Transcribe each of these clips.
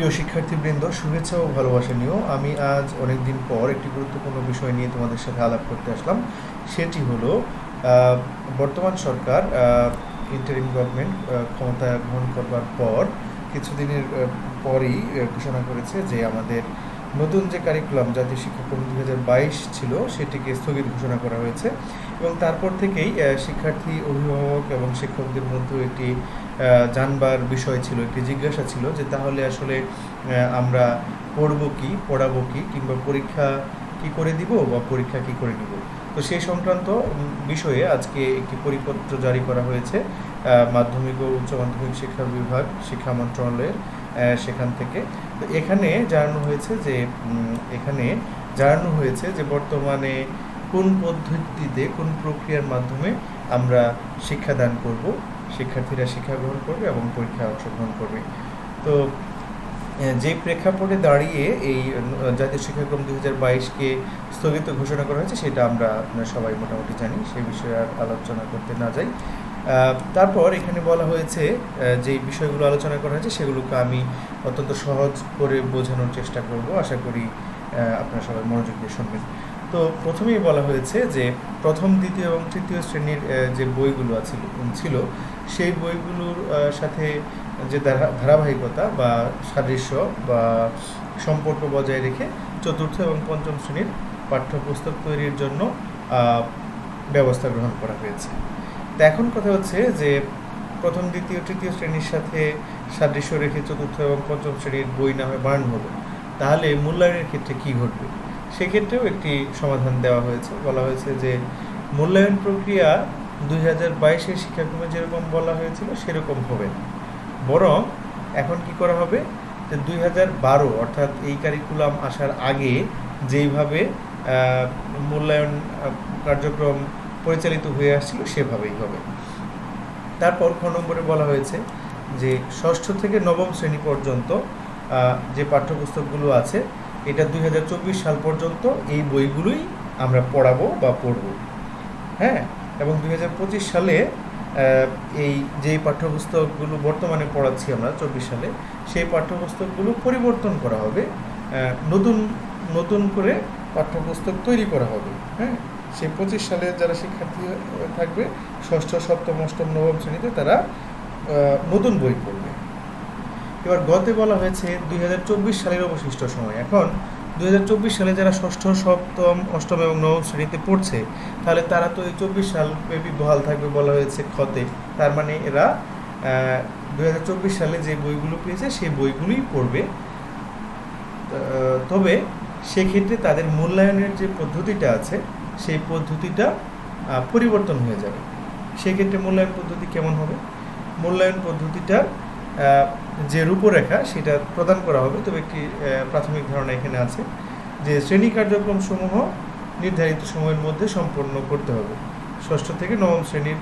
প্রিয় শিক্ষার্থীবৃন্দ, শুভেচ্ছা ও ভালোবাসা নিয়েও আমি আজ অনেক দিন পর একটি গুরুত্বপূর্ণ বিষয় নিয়ে তোমাদের সাথে আলাপ করতে আসলাম। সেটি হলো বর্তমান সরকার ইন্টারিম গভর্নমেন্ট ক্ষমতা গ্রহণ করবার পর, কিছুদিনের পরই ঘোষণা করেছে যে আমাদের নতুন যে কারিকুলাম জাতীয় শিক্ষাক্রম দু হাজার বাইশ ছিল, সেটিকে স্থগিত ঘোষণা করা হয়েছে এবং তারপর থেকেই শিক্ষার্থী, অভিভাবক এবং শিক্ষকদের মধ্যে একটি জানবার বিষয় ছিল, একটি জিজ্ঞাসা ছিল যে তাহলে আসলে আমরা পড়ব কি, পড়াবো কি কিংবা পরীক্ষা কি করে দিব বা পরীক্ষা কি করে নিব? তো সেই সংক্রান্ত বিষয়ে আজকে একটি পরিপত্র জারি করা হয়েছে মাধ্যমিক ও উচ্চ মাধ্যমিক শিক্ষা বিভাগ, শিক্ষা মন্ত্রণালয়ের সেখান থেকে। তো এখানে জানানো হয়েছে যে এখানে জানানো হয়েছে যে বর্তমানে কোন পদ্ধতিতে, কোন প্রক্রিয়ার মাধ্যমে আমরা শিক্ষাদান করব, শিক্ষার্থীরা শিক্ষা গ্রহণ করবে এবং পরীক্ষায় অংশগ্রহণ করবে। তো যে প্রেক্ষাপটে দাঁড়িয়ে এই জাতীয় শিক্ষাক্রম দু হাজার বাইশকে স্থগিত ঘোষণা করা হয়েছে, সেটা আমরা সবাই মোটামুটি জানি সেই বিষয়ে আর আলোচনা করতে না যাই। তারপর এখানে বলা হয়েছে যে বিষয়গুলো আলোচনা করা হয়েছে, সেগুলোকে আমি অত্যন্ত সহজ করে বোঝানোর চেষ্টা করব। আশা করি আপনারা সবাই মনোযোগ দিয়ে শুনবেন। তো প্রথমেই বলা হয়েছে যে, প্রথম, দ্বিতীয় এবং তৃতীয় শ্রেণির যে বইগুলো আছে ছিল, সেই বইগুলোর সাথে যে ধারা- ধারাবাহিকতা বা সাদৃশ্য বা সম্পর্ক বজায় রেখে চতুর্থ এবং পঞ্চম শ্রেণির পাঠ্যপুস্তক তৈরির জন্য ব্যবস্থা গ্রহণ করা হয়েছে। তো এখন কথা হচ্ছে যে, প্রথম, দ্বিতীয়, তৃতীয় শ্রেণির সাথে সাদৃশ্য রেখে চতুর্থ এবং পঞ্চম শ্রেণির বই না হয় বানানো হলো। তাহলে মূল্যায়নের ক্ষেত্রে কি ঘটবে? সেক্ষেত্রেও একটি সমাধান দেওয়া হয়েছে। বলা হয়েছে যে, মূল্যায়ন প্রক্রিয়া দুই হাজার বাইশের শিক্ষাক্রমে যেরকম বলা হয়েছিল, সেরকম হবে না। বরং এখন কি করা হবে যে দুই হাজার বারো অর্থাৎ এই কারিকুলাম আসার আগে যেইভাবে মূল্যায়ন কার্যক্রম পরিচালিত হয়ে আসছিল সেভাবেই হবে। তারপর খ নম্বরে বলা হয়েছে যে ষষ্ঠ থেকে নবম শ্রেণি পর্যন্ত যে পাঠ্যপুস্তকগুলো আছে, এটা দুই হাজার চব্বিশ সাল পর্যন্ত এই বইগুলোই আমরা পড়াবো বা পড়ব। হ্যাঁ? এবং দুই হাজার পঁচিশ সালে এই যে পাঠ্যপুস্তকগুলো বর্তমানে পড়াচ্ছি আমরা, চব্বিশ সালে, সেই পাঠ্যপুস্তকগুলো পরিবর্তন করা হবে নতুন নতুন করে পাঠ্যপুস্তক তৈরি করা হবে হ্যাঁ? সেই পঁচিশ সালে যারা শিক্ষার্থী থাকবে, ষষ্ঠ, সপ্তম, অষ্টম, নবম শ্রেণীতে তারা নতুন বই পড়বে। এবার গতে বলা হয়েছে দুই হাজার চব্বিশ সালের অবশিষ্ট সময়। এখন দু হাজার চব্বিশ সালে যারা ষষ্ঠ, সপ্তম, অষ্টম এবং নবম শ্রেণীতে পড়ছে, তাহলে তারা তো এই চব্বিশ সাল ব্যাপী বহাল থাকবে বলা হয়েছে ক্ষতে। তার মানে এরা দু হাজার চব্বিশ সালে যে বইগুলো পেয়েছে, সেই বইগুলোই পড়বে। তবে সেক্ষেত্রে তাদের মূল্যায়নের যে পদ্ধতিটা আছে, সেই পদ্ধতিটা পরিবর্তন হয়ে যাবে। সেক্ষেত্রে মূল্যায়ন পদ্ধতি কেমন হবে? মূল্যায়ন পদ্ধতিটা যে রূপরেখা সেটা প্রদান করা হবে, তবে একটি প্রাথমিক ধারণা এখানে আছে যে শ্রেণি কার্যক্রম সমূহ নির্ধারিত সময়ের মধ্যে সম্পন্ন করতে হবে। ষষ্ঠ থেকে নবম শ্রেণির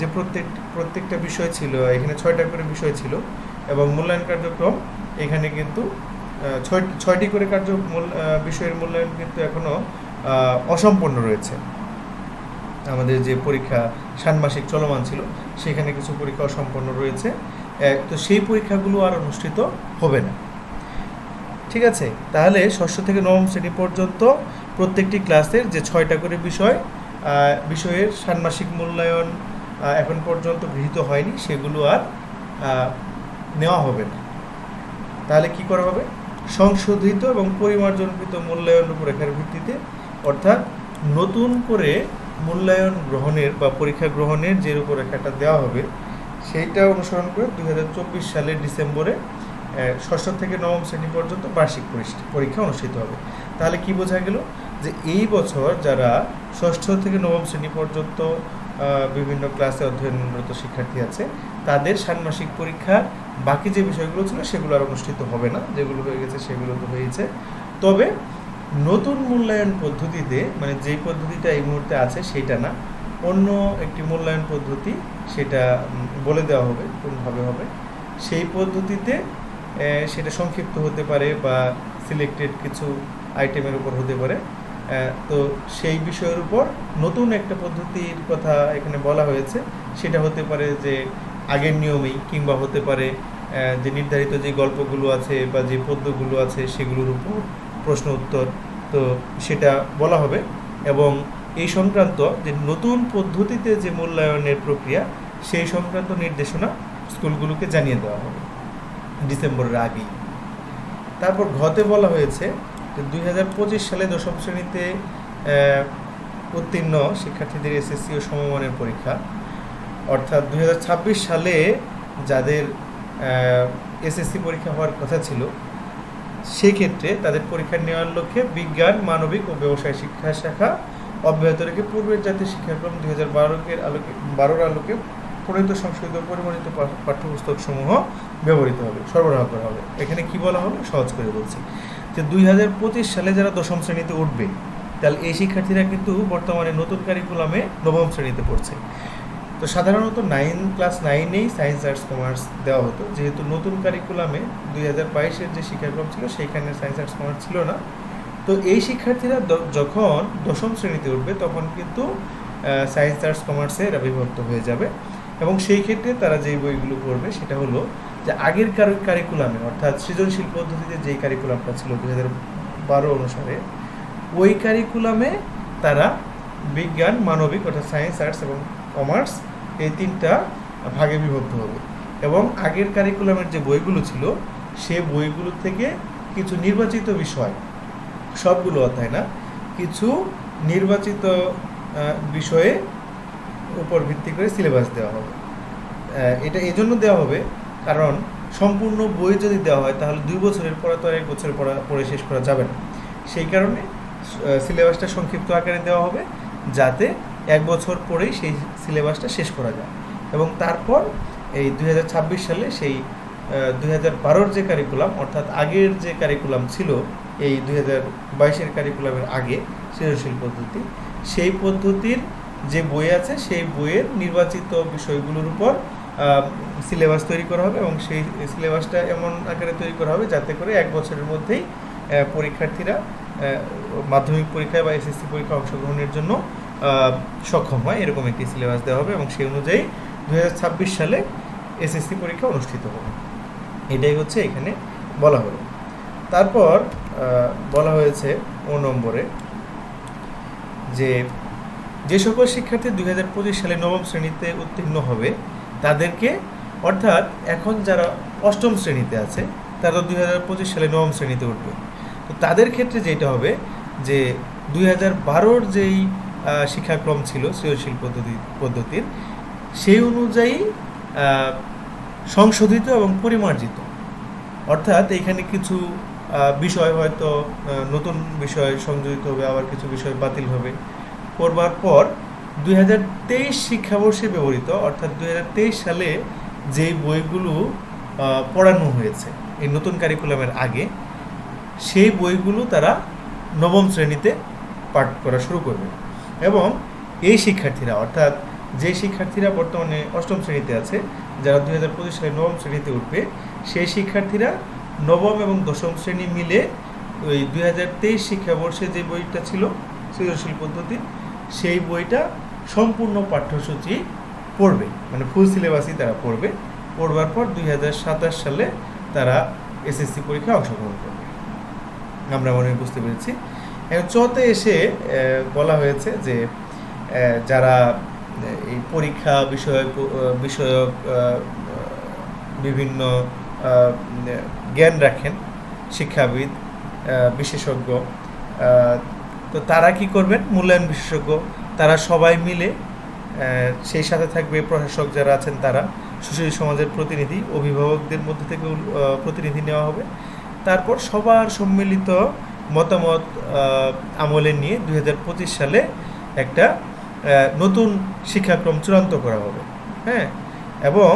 যে প্রত্যেক, প্রত্যেকটা বিষয় ছিল, এখানে ছয়টা করে বিষয় ছিল এবং মূল্যায়ন কার্যক্রম এখানে কিন্তু ছয়, ছয়টি করে কার্য বিষয়ের মূল্যায়ন কিন্তু এখনও অসম্পূর্ণ রয়েছে। আমাদের যে পরীক্ষা ষান্মাসিক চলমান ছিল, সেখানে কিছু পরীক্ষা অসম্পন্ন রয়েছে। তো সেই পরীক্ষাগুলো আর অনুষ্ঠিত হবে না। ঠিক আছে? তাহলে ষষ্ঠ থেকে নবম শ্রেণি পর্যন্ত প্রত্যেকটি ক্লাসের যে ছয়টা করে বিষয় বিষয়ের ষান্মাসিক মূল্যায়ন এখন পর্যন্ত গৃহীত হয়নি, সেগুলো আর নেওয়া হবে না। তাহলে কি করা হবে? সংশোধিত এবং পরিমার্জনকৃত মূল্যায়ন রূপরেখার ভিত্তিতে, অর্থাৎ নতুন করে মূল্যায়ন গ্রহণের বা পরীক্ষা গ্রহণের যে রূপরেখাটা দেওয়া হবে সেইটা অনুসরণ করে দুই হাজার চব্বিশ সালের ডিসেম্বরে ষষ্ঠ থেকে নবম শ্রেণি পর্যন্ত বার্ষিক পরীক্ষা অনুষ্ঠিত হবে। তাহলে কি বোঝা গেল? যে এই বছর যারা ষষ্ঠ থেকে নবম শ্রেণি পর্যন্ত বিভিন্ন ক্লাসে অধ্যয়নরত শিক্ষার্থী আছে, তাদের ষান্মাসিক পরীক্ষা, বাকি যে বিষয়গুলো ছিল সেগুলো আর অনুষ্ঠিত হবে না। যেগুলো হয়ে গেছে সেগুলো তো হয়েছে। তবে নতুন মূল্যায়ন পদ্ধতিতে মানে যেই পদ্ধতিটা এই মুহূর্তে আছে সেটা না অন্য একটি মূল্যায়ন পদ্ধতি সেটা বলে দেওয়া হবে, কোনভাবে হবে। সেই পদ্ধতিতে সেটা সংক্ষিপ্ত হতে পারে বা সিলেক্টেড কিছু আইটেমের উপর হতে পারে। তো সেই বিষয়ের উপর নতুন একটা পদ্ধতির কথা এখানে বলা হয়েছে। সেটা হতে পারে যে আগের নিয়মেই কিংবা হতে পারে যে নির্ধারিত যে গল্পগুলো আছে বা যে পদ্যগুলো আছে সেগুলোর উপর প্রশ্ন উত্তর, তো সেটা বলা হবে। এবং এই সংক্রান্ত যে নতুন পদ্ধতিতে যে মূল্যায়নের প্রক্রিয়া, সেই সংক্রান্ত নির্দেশনা স্কুলগুলোকে জানিয়ে দেওয়া হবে ডিসেম্বরের আগেই। তারপর ঘতে বলা হয়েছে যে দুই হাজার পঁচিশ সালে দশম শ্রেণীতে উত্তীর্ণ শিক্ষার্থীদের এসএসসি ও সমমানের পরীক্ষা। অর্থাৎ দুই হাজার ছাব্বিশ সালে যাদের এসএসসি পরীক্ষা হওয়ার কথা ছিল, সেক্ষেত্রে তাদের পরীক্ষা নেওয়ার লক্ষ্যে বিজ্ঞান, মানবিক ও ব্যবসায় শিক্ষা শাখা অব্যাহত রেখে পূর্বের জাতীয় শিক্ষাক্রম দুই হাজার বারোকের আলোকে, বারোর আলোকে প্রণীত সংশোধিত পরিমাণিত পাঠ্যপুস্তক সমূহ ব্যবহৃত হবে, সরবরাহ করা হবে। এখানে কি বলা হবে? সহজ করে বলছি। যে দুই হাজার পঁচিশ সালে যারা দশম শ্রেণীতে উঠবে, তাহলে এই শিক্ষার্থীরা কিন্তু বর্তমানে নতুন কারিকুলামে নবম শ্রেণীতে পড়ছে। তো সাধারণত নাইন, ক্লাস নাইনেই সায়েন্স, আর্টস, কমার্স দেওয়া হতো। যেহেতু নতুন কারিকুলামে দুই হাজার বাইশের যে শিক্ষাক্রম ছিল, সেইখানে সায়েন্স, আর্টস, কমার্স ছিল না। তো এই শিক্ষার্থীরা যখন দশম শ্রেণীতে উঠবে, তখন কিন্তু সায়েন্স আর্টস কমার্সে এরা বিভক্ত হয়ে যাবে। এবং সেই ক্ষেত্রে তারা যেই বইগুলো পড়বে, সেটা হলো যে আগের কার- কারিকুলামে অর্থাৎ সৃজনশীল পদ্ধতিতে যেই কারিকুলামটা ছিল দু হাজার বারো অনুসারে, ওই কারিকুলামে তারা বিজ্ঞান, মানবিক, অর্থাৎ সায়েন্স আর্টস এবং কমার্স এই তিনটা ভাগে বিভক্ত হবে। এবং আগের কারিকুলামের যে বইগুলো ছিল, সে বইগুলো থেকে কিছু নির্বাচিত বিষয় সবগুলো অধ্যায় না, কিছু নির্বাচিত বিষয়ে উপর ভিত্তি করে সিলেবাস দেওয়া হবে। এটা এই জন্য দেওয়া হবে কারণ সম্পূর্ণ বই যদি দেওয়া হয় তাহলে দুই বছরের পরে তো এক বছরের পড়া, পড়ে শেষ করা যাবে না। সেই কারণে সিলেবাসটা সংক্ষিপ্ত আকারে দেওয়া হবে যাতে এক বছর পরেই সেই সিলেবাসটা শেষ করা যায়। এবং তারপর এই দুই হাজার ছাব্বিশ সালে সেই দুই হাজার বারোর যে কারিকুলাম অর্থাৎ আগের যে কারিকুলাম ছিল, এই দুই হাজার বাইশের কারিকুলামের আগে সৃজনশীল পদ্ধতি, সেই পদ্ধতির যে বই আছে, সেই বইয়ের নির্বাচিত বিষয়গুলোর উপর সিলেবাস তৈরি করা হবে এবং সেই সিলেবাসটা এমন আকারে তৈরি করা হবে যাতে করে এক বছরের মধ্যেই পরীক্ষার্থীরা মাধ্যমিক পরীক্ষায় বা এসএসসি পরীক্ষা অংশগ্রহণের জন্য সক্ষম হয়। এরকম একটি সিলেবাস দেওয়া হবে এবং সেই অনুযায়ী দু হাজার ছাব্বিশ সালে এসএসসি পরীক্ষা অনুষ্ঠিত হবে। এটাই হচ্ছে এখানে বলা হলো। তারপর বলা হয়েছে ও নম্বরে যে যে সকল শিক্ষার্থী দুই হাজার পঁচিশ সালে নবম শ্রেণীতে উত্তীর্ণ হবে, তাদেরকে অর্থাৎ এখন যারা অষ্টম শ্রেণীতে আছে, তারা দুই হাজার পঁচিশ সালে নবম শ্রেণীতে উঠবে। তো তাদের ক্ষেত্রে যেটা হবে যে দুই হাজার বারোর যেই শিক্ষাক্রম ছিল সৃজনশীল পদ্ধতি, পদ্ধতির, সেই অনুযায়ী সংশোধিত এবং পরিমার্জিত। অর্থাৎ এখানে কিছু বিষয় হয়তো নতুন বিষয় সংযোজিত হবে, আবার কিছু বিষয় বাতিল হবে। করবার পর দুই হাজার তেইশ শিক্ষাবর্ষে ব্যবহৃত, অর্থাৎ দুই হাজার তেইশ সালে যেই বইগুলো পড়ানো হয়েছে, এই নতুন কারিকুলামের আগে, সেই বইগুলো তারা নবম শ্রেণীতে পাঠ করা শুরু করবে। এবং এই শিক্ষার্থীরা, অর্থাৎ যে শিক্ষার্থীরা বর্তমানে অষ্টম শ্রেণীতে আছে, যারা দুই হাজার পঁচিশ সালে নবম শ্রেণীতে উঠবে, সেই শিক্ষার্থীরা নবম এবং দশম শ্রেণি মিলে ওই দুই হাজার তেইশ শিক্ষাবর্ষে যে বইটা ছিল, সৃজনশীল পদ্ধতি, সেই বইটা সম্পূর্ণ পাঠ্যসূচি পড়বে মানে ফুল সিলেবাসই তারা পড়বে। পড়বার পর দুই হাজার সাতাশ সালে তারা এসএসসি পরীক্ষায় অংশগ্রহণ করবে। আমরা মনে বুঝতে পেরেছি। চতে এসে বলা হয়েছে যে যারা এই পরীক্ষা বিষয়ক বিষয়ক বিভিন্ন জ্ঞান রাখেন শিক্ষাবিদ বিশেষজ্ঞ তো তারা কি করবেন? মূল্যায়ন বিশেষজ্ঞ, তারা সবাই মিলে সেই সাথে থাকবে প্রশাসক যারা আছেন তারা, সুশীল সমাজের প্রতিনিধি, অভিভাবকদের মধ্যে থেকে প্রতিনিধি নেওয়া হবে। তারপর সবার সম্মিলিত মতামত আমলে নিয়ে দু হাজার পঁচিশ সালে একটা নতুন শিক্ষাক্রম চূড়ান্ত করা হবে। হ্যাঁ? এবং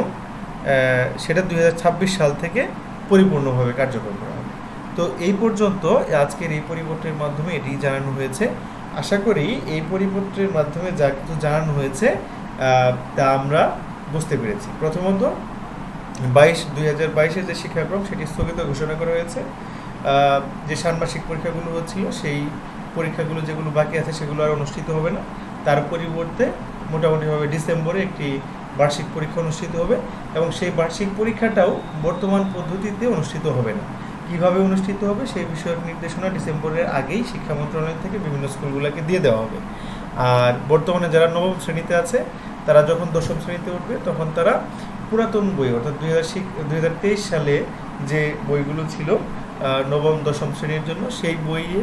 সেটা দু হাজার ছাব্বিশ সাল থেকে পরিপূর্ণভাবে কার্যকর করা হবে। তো এই পর্যন্ত আজকের এই পরিবর্তনের মাধ্যমে এটি জানানো হয়েছে। আশা করি এই পরিবর্তনের মাধ্যমে যা কিছু জানানো হয়েছে তা আমরা বুঝতে পেরেছি। প্রথমত, বাইশ, দুই হাজার বাইশের যে শিক্ষাক্রম, সেটি স্থগিত ঘোষণা করা হয়েছে। যে ষান্মাসিক পরীক্ষাগুলো হচ্ছিল, সেই পরীক্ষাগুলো যেগুলো বাকি আছে, সেগুলো আর অনুষ্ঠিত হবে না। তার পরিবর্তে মোটামুটিভাবে ডিসেম্বরে একটি বার্ষিক পরীক্ষা অনুষ্ঠিত হবে এবং সেই বার্ষিক পরীক্ষাটাও বর্তমান পদ্ধতিতে অনুষ্ঠিত হবে না। কীভাবে অনুষ্ঠিত হবে সেই বিষয়ক নির্দেশনা ডিসেম্বরের আগেই শিক্ষা মন্ত্রণালয় থেকে বিভিন্ন স্কুলগুলোকে দিয়ে দেওয়া হবে। আর বর্তমানে যারা নবম শ্রেণীতে আছে, তারা যখন দশম শ্রেণীতে উঠবে, তখন তারা পুরাতন বই, অর্থাৎ দুই হাজার সালে যে বইগুলো ছিল নবম, দশম শ্রেণির জন্য, সেই বইয়ে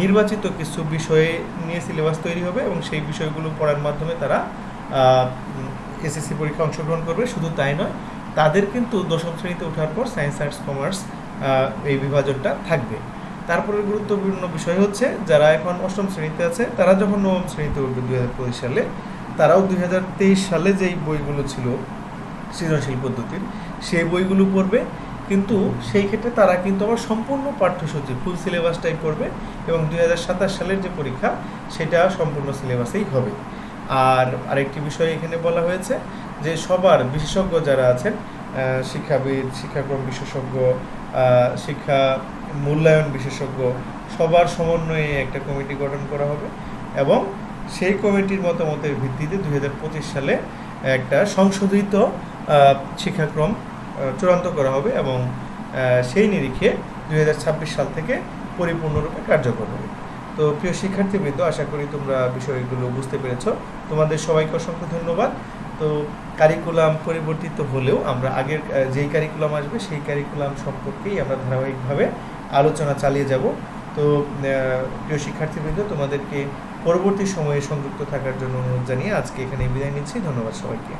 নির্বাচিত কিছু বিষয়ে নিয়ে সিলেবাস তৈরি হবে এবং সেই বিষয়গুলো পড়ার মাধ্যমে তারা এসএসসি পরীক্ষা অংশগ্রহণ করবে। শুধু তাই নয়, তাদের কিন্তু দশম শ্রেণীতে ওঠার পর সায়েন্স, আর্টস, কমার্স এই বিভাজনটা থাকবে। তারপরে গুরুত্বপূর্ণ বিষয় হচ্ছে, যারা এখন অষ্টম শ্রেণীতে আছে, তারা যখন নবম শ্রেণীতে উঠবে দুই হাজার পঁচিশ সালে, তারাও দুই হাজার তেইশ সালে যেই বইগুলো ছিল সৃজনশীল পদ্ধতির, সেই বইগুলো পড়বে। কিন্তু সেই ক্ষেত্রে তারা কিন্তু আবার সম্পূর্ণ পাঠ্যসূচি ফুল সিলেবাসটাই করবে এবং দুই হাজার সাতাশ সালের যে পরীক্ষা, সেটা সম্পূর্ণ সিলেবাসেই হবে। আর আরেকটি বিষয় এখানে বলা হয়েছে যে সবার বিশেষজ্ঞ যারা আছেন শিক্ষাবিদ, শিক্ষাক্রম বিশেষজ্ঞ শিক্ষা মূল্যায়ন বিশেষজ্ঞ, সবার সমন্বয়ে একটা কমিটি গঠন করা হবে এবং সেই কমিটির মতামতের ভিত্তিতে দুই হাজার পঁচিশ সালে একটা সংশোধিত শিক্ষাক্রম চূড়ান্ত করা হবে এবং সেই নিরিখে দু হাজার ছাব্বিশ সাল থেকে পরিপূর্ণরূপে কার্যকর হবে। তো প্রিয় শিক্ষার্থীবৃন্দ, আশা করি তোমরা বিষয়গুলো বুঝতে পেরেছ। তোমাদের সবাইকে অসংখ্য ধন্যবাদ। তো কারিকুলাম পরিবর্তিত হলেও আমরা আগের যেই কারিকুলাম আসবে, সেই কারিকুলাম সম্পর্কেই আমরা ধারাবাহিকভাবে আলোচনা চালিয়ে যাব। তো প্রিয় শিক্ষার্থীবৃন্দ, তোমাদেরকে পরবর্তী সময়ে সংযুক্ত থাকার জন্য অনুরোধ জানিয়ে আজকে এখানে বিদায় নিচ্ছি। ধন্যবাদ সবাইকে।